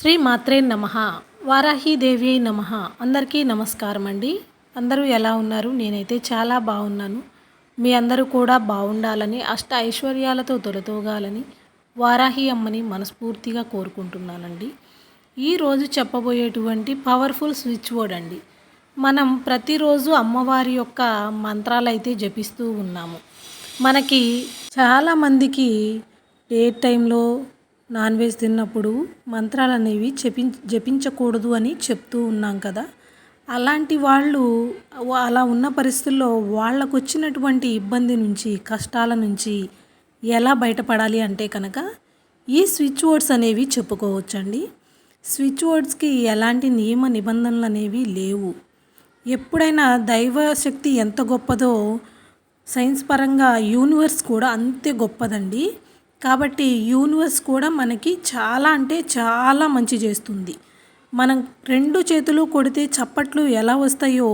శ్రీ మాత్రే నమ. వారాహీదేవి నమ. అందరికీ నమస్కారం అండి. అందరూ ఎలా ఉన్నారు? నేనైతే చాలా బాగున్నాను. మీ అందరూ కూడా బాగుండాలని అష్ట ఐశ్వర్యాలతో తొలతోగాలని వారాహి అమ్మని మనస్ఫూర్తిగా కోరుకుంటున్నానండి. ఈరోజు చెప్పబోయేటువంటి పవర్ఫుల్ స్విచ్ బోర్డ్ అండి. మనం ప్రతిరోజు అమ్మవారి యొక్క మంత్రాలైతే జపిస్తూ ఉన్నాము. మనకి చాలామందికి ఏ టైంలో నాన్ వెజ్ తిన్నప్పుడు మంత్రాలు అనేవి జపి జపించకూడదు అని చెప్తూ ఉన్నాం కదా. అలాంటి వాళ్ళు అలా ఉన్న పరిస్థితుల్లో వాళ్ళకు వచ్చినటువంటి ఇబ్బంది నుంచి కష్టాల నుంచి ఎలా బయటపడాలి అంటే కనుక ఈ స్విచ్ వర్డ్స్ అనేవి చెప్పుకోవచ్చండి. స్విచ్ వర్డ్స్కి ఎలాంటి నియమ నిబంధనలు అనేవి లేవు. ఎప్పుడైనా దైవశక్తి ఎంత గొప్పదో సైన్స్ పరంగా యూనివర్స్ కూడా అంతే గొప్పదండి. కాబట్టి యూనివర్స్ కూడా మనకి చాలా అంటే చాలా మంచి చేస్తుంది. మనం రెండు చేతులు కొడితే చప్పట్లు ఎలా వస్తాయో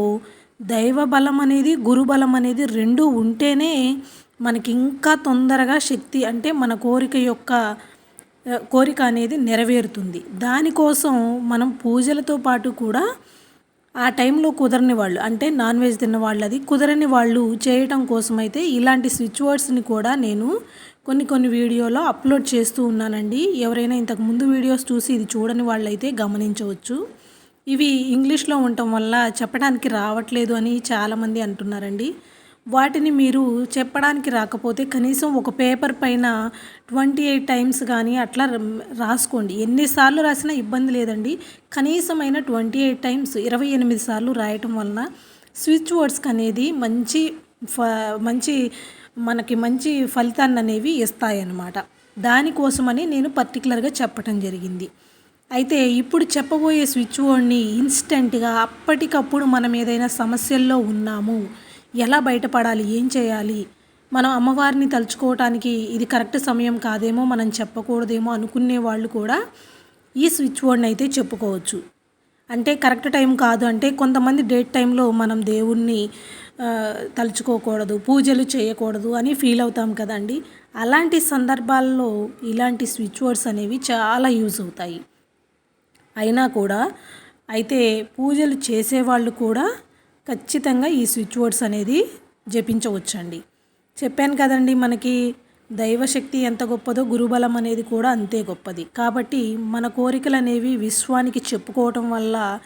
దైవ బలం అనేది గురు బలం అనేది రెండు ఉంటేనే మనకి ఇంకా తొందరగా శక్తి అంటే మన కోరిక యొక్క కోరిక అనేది నెరవేరుతుంది. దానికోసం మనం పూజలతో పాటు కూడా ఆ టైంలో కుదరని వాళ్ళు అంటే నాన్ వెజ్ తిన్న వాళ్ళది కుదరని వాళ్ళు చేయటం కోసం అయితే ఇలాంటి స్విచ్ వర్డ్స్ని కూడా నేను కొన్ని కొన్ని వీడియోలో అప్లోడ్ చేస్తూ ఉన్నానండి. ఎవరైనా ఇంతకు ముందు వీడియోస్ చూసి ఇది చూడని వాళ్ళైతే గమనించవచ్చు. ఇవి ఇంగ్లీష్లో ఉండటం వల్ల చెప్పడానికి రావట్లేదు అని చాలామంది అంటున్నారండి. వాటిని మీరు చెప్పడానికి రాకపోతే కనీసం ఒక పేపర్ పైన ట్వంటీ ఎయిట్ టైమ్స్ కానీ అట్లా రాసుకోండి. ఎన్నిసార్లు రాసినా ఇబ్బంది లేదండి. కనీసమైన ట్వంటీ ఎయిట్ టైమ్స్ ఇరవై ఎనిమిది సార్లు రాయటం వలన స్విచ్ వర్డ్స్కి అనేది మంచి ఫ మంచి మనకి మంచి ఫలితాన్ని అనేవి ఇస్తాయన్నమాట. దానికోసమని నేను పర్టికులర్గా చెప్పటం జరిగింది. అయితే ఇప్పుడు చెప్పబోయే స్విచ్ బోర్డ్ని ఇన్స్టెంట్గా అప్పటికప్పుడు మనం ఏదైనా సమస్యల్లో ఉన్నాము ఎలా బయటపడాలి? ఏం చేయాలి? మనం అమ్మవారిని తలుచుకోవటానికి ఇది కరెక్ట్ సమయం కాదేమో మనం చెప్పకూడదేమో అనుకునే వాళ్ళు కూడా ఈ స్విచ్ బోర్డ్ని అయితే చెప్పుకోవచ్చు. అంటే కరెక్ట్ టైం కాదు అంటే కొంతమంది డేట్ టైంలో మనం దేవుణ్ణి తలుచుకోకూడదు పూజలు చేయకూడదు అని ఫీల్ అవుతాం కదండి. అలాంటి సందర్భాల్లో ఇలాంటి స్విచ్ వర్డ్స్ అనేవి చాలా యూజ్ అవుతాయి. అయినా కూడా అయితే పూజలు చేసేవాళ్ళు కూడా ఖచ్చితంగా ఈ స్విచ్ వర్డ్స్ అనేది జపించవచ్చండి. చెప్పాను కదండి మనకి దైవశక్తి ఎంత గొప్పదో గురుబలం అనేది కూడా అంతే గొప్పది. కాబట్టి మన కోరికలు అనేవి విశ్వానికి చెప్పుకోవటం వల్ల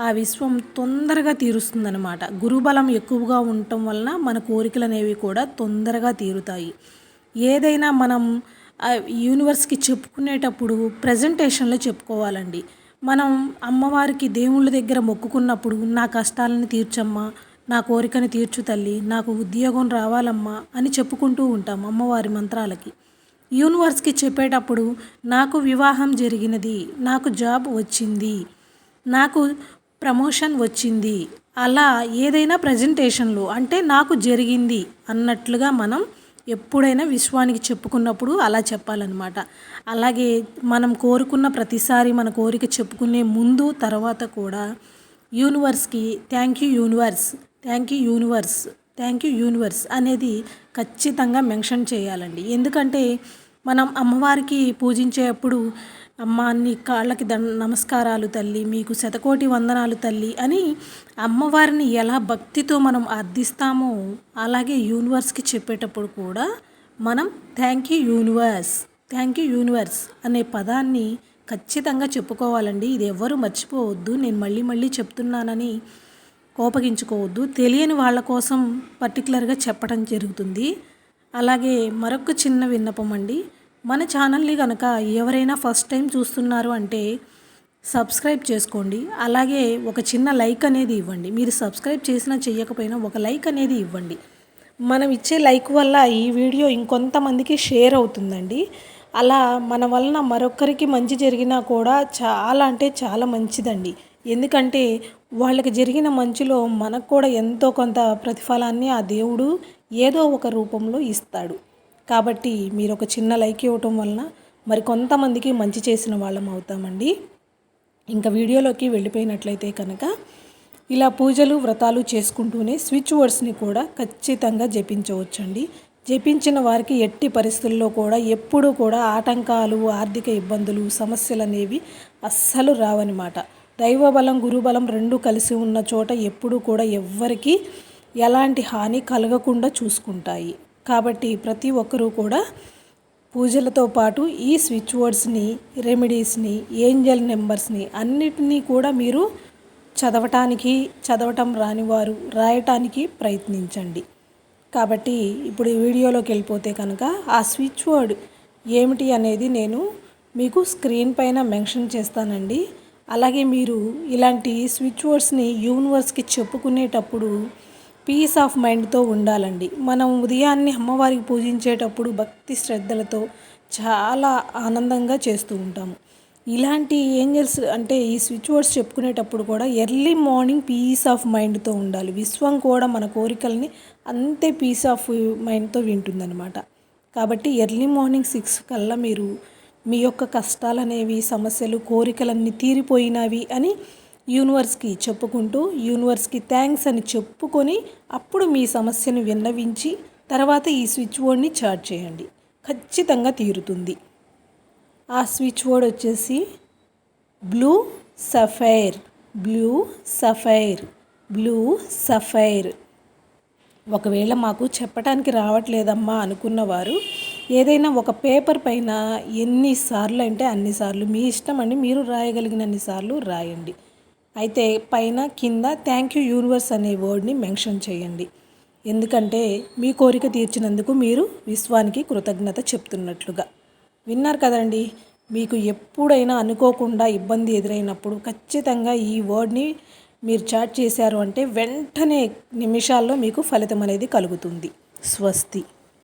ఆ విశ్వం తొందరగా తీరుస్తుందన్నమాట. గురుబలం ఎక్కువగా ఉండటం వలన మన కోరికలు అనేవి కూడా తొందరగా తీరుతాయి. ఏదైనా మనం యూనివర్స్కి చెప్పుకునేటప్పుడు ప్రజెంటేషన్లో చెప్పుకోవాలండి. మనం అమ్మవారికి దేవుళ్ళ దగ్గర మొక్కుకున్నప్పుడు నా కష్టాలను తీర్చమ్మా నా కోరికను తీర్చు తల్లి నాకు ఉద్యోగం రావాలమ్మా అని చెప్పుకుంటూ ఉంటాం అమ్మవారి మంత్రాలకి. యూనివర్స్కి చెప్పేటప్పుడు నాకు వివాహం జరిగినది నాకు జాబ్ వచ్చింది నాకు ప్రమోషన్ వచ్చింది అలా ఏదైనా ప్రజెంటేషన్లో అంటే నాకు జరిగింది అన్నట్లుగా మనం ఎప్పుడైనా విశ్వానికి చెప్పుకున్నప్పుడు అలా చెప్పాలన్నమాట. అలాగే మనం కోరుకున్న ప్రతిసారి మన కోరిక చెప్పుకునే ముందు తర్వాత కూడా యూనివర్స్కి thank you universe thank you universe thank you universe అనేది ఖచ్చితంగా మెన్షన్ చేయాలండి. ఎందుకంటే మనం అమ్మవారికి పూజించేటప్పుడు అమ్మ నీ కాళ్ళకి ద నమస్కారాలు తల్లి మీకు శతకోటి వందనాలు తల్లి అని అమ్మవారిని ఎలా భక్తితో మనం అర్థిస్తామో అలాగే యూనివర్స్కి చెప్పేటప్పుడు కూడా మనం thank you universe thank you universe అనే పదాన్ని ఖచ్చితంగా చెప్పుకోవాలండి. ఇది ఎవ్వరూ మర్చిపోవద్దు. నేను మళ్ళీ మళ్ళీ చెప్తున్నానని కోపగించుకోవద్దు. తెలియని వాళ్ళ కోసం పర్టికులర్గా చెప్పడం జరుగుతుంది. అలాగే మరొక చిన్న విన్నపం అండి. మన ఛానల్ని కనుక ఎవరైనా ఫస్ట్ టైం చూస్తున్నారు అంటే సబ్స్క్రైబ్ చేసుకోండి. అలాగే ఒక చిన్న లైక్ అనేది ఇవ్వండి. మీరు సబ్స్క్రైబ్ చేసినా చేయకపోయినా ఒక లైక్ అనేది ఇవ్వండి. మనం ఇచ్చే లైక్ వల్ల ఈ వీడియో ఇంకొంతమందికి షేర్ అవుతుందండి. అలా మన వలన మరొకరికి మంచి జరిగినా కూడా చాలా అంటే చాలా మంచిదండి. ఎందుకంటే వాళ్ళకి జరిగిన మంచిలో మనకు కూడా ఎంతో కొంత ప్రతిఫలాన్ని ఆ దేవుడు ఏదో ఒక రూపంలో ఇస్తాడు. కాబట్టి మీరు ఒక చిన్న లైక్ ఇవ్వటం వలన మరి కొంతమందికి మంచి చేసిన వాళ్ళం అవుతామండి. ఇంకా వీడియోలోకి వెళ్ళిపోయినట్లయితే కనుక ఇలా పూజలు వ్రతాలు చేసుకుంటూనే స్విచ్ వర్డ్స్ని కూడా ఖచ్చితంగా జపించవచ్చండి. జపించిన వారికి ఎట్టి పరిస్థితుల్లో కూడా ఎప్పుడూ కూడా ఆటంకాలు ఆర్థిక ఇబ్బందులు సమస్యలు అనేవి అస్సలు రావన్నమాట దైవబలం గురుబలం రెండు కలిసి ఉన్న చోట ఎప్పుడూ కూడా ఎవ్వరికీ ఎలాంటి హాని కలగకుండా చూసుకుంటాయి. కాబట్టి ప్రతి ఒక్కరూ కూడా పూజలతో పాటు ఈ స్విచ్ వర్డ్స్ని రెమెడీస్ని ఏంజల్ నెంబర్స్ని అన్నిటినీ కూడా మీరు చదవటానికి చదవటం రానివారు రాయటానికి ప్రయత్నించండి. కాబట్టి ఇప్పుడు ఈ వీడియోలోకి వెళ్ళిపోతే కనుక ఆ స్విచ్ వర్డ్ ఏమిటి అనేది నేను మీకు స్క్రీన్ పైన మెన్షన్ చేస్తానండి. అలాగే మీరు ఇలాంటి స్విచ్ వర్డ్స్ని యూనివర్స్కి చెప్పుకునేటప్పుడు పీస్ ఆఫ్ మైండ్తో ఉండాలండి. మనం ఉదయాన్నే అమ్మవారికి పూజించేటప్పుడు భక్తి శ్రద్ధలతో చాలా ఆనందంగా చేస్తూ ఉంటాము. ఇలాంటి ఏంజల్స్ అంటే ఈ స్విచ్ వర్డ్స్ చెప్పుకునేటప్పుడు కూడా ఎర్లీ మార్నింగ్ పీస్ ఆఫ్ మైండ్తో ఉండాలి. విశ్వం కూడా మన కోరికల్ని అంతే పీస్ ఆఫ్ మైండ్తో వింటుందన్నమాట. కాబట్టి ఎర్లీ మార్నింగ్ సిక్స్ కల్లా మీరు మీ యొక్క కష్టాలనేవి సమస్యలు కోరికలన్నీ తీరిపోయినవి అని యూనివర్స్కి చెప్పుకుంటూ యూనివర్స్కి థ్యాంక్స్ అని చెప్పుకొని అప్పుడు మీ సమస్యను విన్నవించి తర్వాత ఈ స్విచ్ బోర్డ్ని చార్జ్ చేయండి. ఖచ్చితంగా తీరుతుంది. ఆ స్విచ్ బోర్డ్ వచ్చేసి blue sapphire blue sapphire blue sapphire. ఒకవేళ మాకు చెప్పడానికి రావట్లేదమ్మా అనుకున్నవారు ఏదైనా ఒక పేపర్ పైన ఎన్నిసార్లు అంటే అన్నిసార్లు మీ ఇష్టం అండి మీరు రాయగలిగినన్ని సార్లు రాయండి. అయితే పైన కింద థ్యాంక్ యూ యూనివర్స్ అనే వర్డ్ని మెన్షన్ చేయండి. ఎందుకంటే మీ కోరిక తీర్చినందుకు మీరు విశ్వానికి కృతజ్ఞత చెప్తున్నట్లుగా. విన్నారు కదండి? మీకు ఎప్పుడైనా అనుకోకుండా ఇబ్బంది ఎదురైనప్పుడు ఖచ్చితంగా ఈ వర్డ్ని మీరు చాట్ చేశారు అంటే వెంటనే నిమిషాల్లో మీకు ఫలితం అనేది కలుగుతుంది. స్వస్తి.